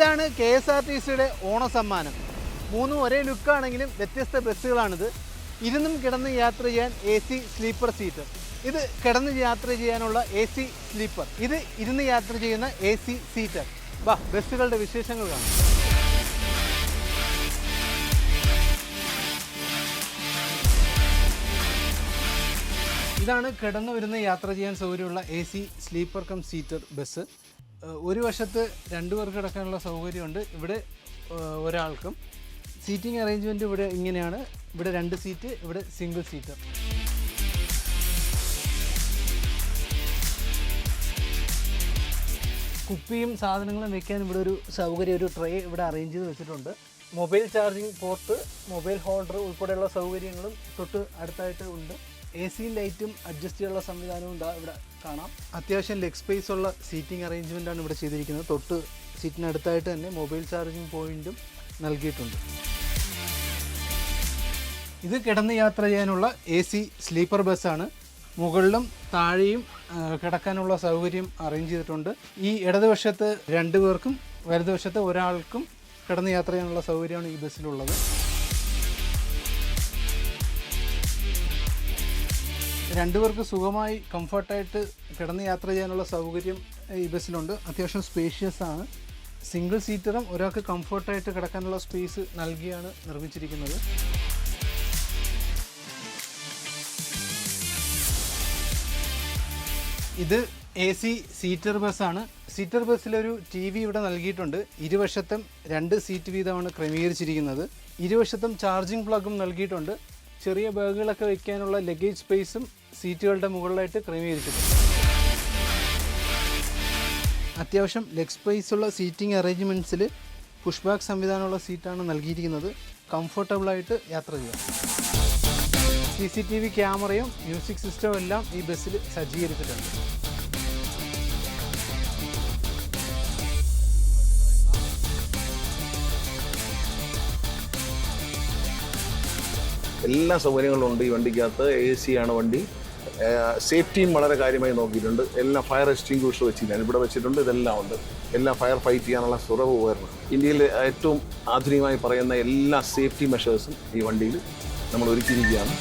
ഇതാണ് K S R T സിയുടെ ഓണസമ്മാനം. മൂന്നും ഒരേ ലുക്കാണെങ്കിലും വ്യത്യസ്ത ബസ്സുകളാണിത്. ഇരുന്നും കിടന്ന് യാത്ര ചെയ്യാൻ എ സി സ്ലീപ്പർ സീറ്റ്. ഇത് കിടന്ന് യാത്ര ചെയ്യാനുള്ള എ സി സ്ലീപ്പർ. ഇത് ഇരുന്ന് യാത്ര ചെയ്യുന്ന എ സി സീറ്റർ വാ ബസ്സുകളുടെ വിശേഷങ്ങൾ കാണാം. ഇതാണ് കിടന്നു വരുന്ന യാത്ര ചെയ്യാൻ സൗകര്യമുള്ള A C sleeper cum seater bus. ഒരു വശത്ത് രണ്ടു പേർക്ക് കിടക്കാനുള്ള സൗകര്യമുണ്ട്. ഇവിടെ ഒരാൾക്കും. സീറ്റിംഗ് അറേഞ്ച്മെന്റ് ഇവിടെ ഇങ്ങനെയാണ്. ഇവിടെ രണ്ട് സീറ്റ് ഇവിടെ സിംഗിൾ സീറ്റ്. കുപ്പിയും സാധനങ്ങളും വെക്കാൻ ഇവിടെ ഒരു സൗകര്യം ഒരു ട്രേ ഇവിടെ അറേഞ്ച് ചെയ്ത് വെച്ചിട്ടുണ്ട്. Mobile charging port mobile holder ഉൾപ്പെടെയുള്ള സൗകര്യങ്ങളും തൊട്ട് അടുത്തായിട്ട് ഉണ്ട്. എ സി ലൈറ്റും അഡ്ജസ്റ്റ് ചെയ്യാനുള്ള സംവിധാനവും ഇതാ ഇവിടെ കാണാം. അത്യാവശ്യം ലെഗ് സ്പേസ് ഉള്ള സീറ്റിംഗ് അറേഞ്ച്മെന്റ് ആണ് ഇവിടെ ചെയ്തിരിക്കുന്നത്. തൊട്ട് സീറ്റിനടുത്തായിട്ട് തന്നെ മൊബൈൽ ചാർജിങ് പോയിന്റും നൽകിയിട്ടുണ്ട്. ഇത് കിടന്ന് യാത്ര ചെയ്യാനുള്ള എ സി സ്ലീപ്പർ ബസ്സാണ് മുകളിലും താഴെയും കിടക്കാനുള്ള സൗകര്യം അറേഞ്ച് ചെയ്തിട്ടുണ്ട്. ഈ ഇടതുവശത്ത് രണ്ടു പേർക്കും വലതുവശത്ത് ഒരാൾക്കും കിടന്ന് യാത്ര ചെയ്യാനുള്ള സൗകര്യമാണ് ഈ ബസ്സിലുള്ളത് രണ്ടുപേർക്ക് സുഖമായി കംഫർട്ടായിട്ട് കിടന്ന് യാത്ര ചെയ്യാനുള്ള സൗകര്യം ഈ ബസ്സിലുണ്ട്. അത്യാവശ്യം സ്പേഷ്യസ് ആണ്. സിംഗിൾ സീറ്ററും ഒരാൾക്ക് കംഫർട്ടായിട്ട് കിടക്കാനുള്ള സ്പേസ് നൽകിയാണ് നിർമ്മിച്ചിരിക്കുന്നത്. ഇത് എ സി സീറ്റർ ബസ്സാണ് സീറ്റർ ബസ്സിലൊരു ടി വി ഇവിടെ നൽകിയിട്ടുണ്ട്. ഇരുവശത്തും രണ്ട് സീറ്റ് വീതമാണ് ക്രമീകരിച്ചിരിക്കുന്നത്. ഇരുവശത്തും ചാർജിംഗ് പ്ലഗും നൽകിയിട്ടുണ്ട്. ചെറിയ ബാഗുകളൊക്കെ വയ്ക്കാനുള്ള ലഗേജ് സ്പേസും സീറ്റുകളുടെ മുകളിലായിട്ട് ക്രമീകരിച്ചിട്ടുണ്ട്. അത്യാവശ്യം ലെഗ് സ്പേസ് ഉള്ള സീറ്റിംഗ് അറേഞ്ച്മെന്റ്സിൽ പുഷ് ബാക്ക് സംവിധാനമുള്ള സീറ്റാണ് നൽകിയിരിക്കുന്നത്. കംഫർട്ടബിളായിട്ട് യാത്ര ചെയ്യാം. സി സി ടി വി ക്യാമറയും മ്യൂസിക് സിസ്റ്റവും എല്ലാം ഈ ബസ്സിൽ സജ്ജീകരിച്ചിട്ടുണ്ട്. എല്ലാ സൗകര്യങ്ങളും ഉണ്ട് ഈ വണ്ടിക്കകത്ത്. എ സി ആണ് വണ്ടി. സേഫ്റ്റിയും വളരെ കാര്യമായി നോക്കിയിട്ടുണ്ട്. എല്ലാം ഫയർ എക്സ്റ്റിങ്ക്വിഷർ വെച്ചിരിക്കുകയാണ്. ഇവിടെ വെച്ചിട്ടുണ്ട്. ഇതെല്ലാം ഉണ്ട്. എല്ലാം ഫയർ ഫൈറ്റ് ചെയ്യാനുള്ള സുറവ് ഉപകരണം ഇന്ത്യയിൽ ഏറ്റവും ആധുനികമായി പറയുന്ന എല്ലാ സേഫ്റ്റി മെഷേഴ്സും ഈ വണ്ടിയിൽ നമ്മൾ ഒരുക്കിയിരിക്കുകയാണ്.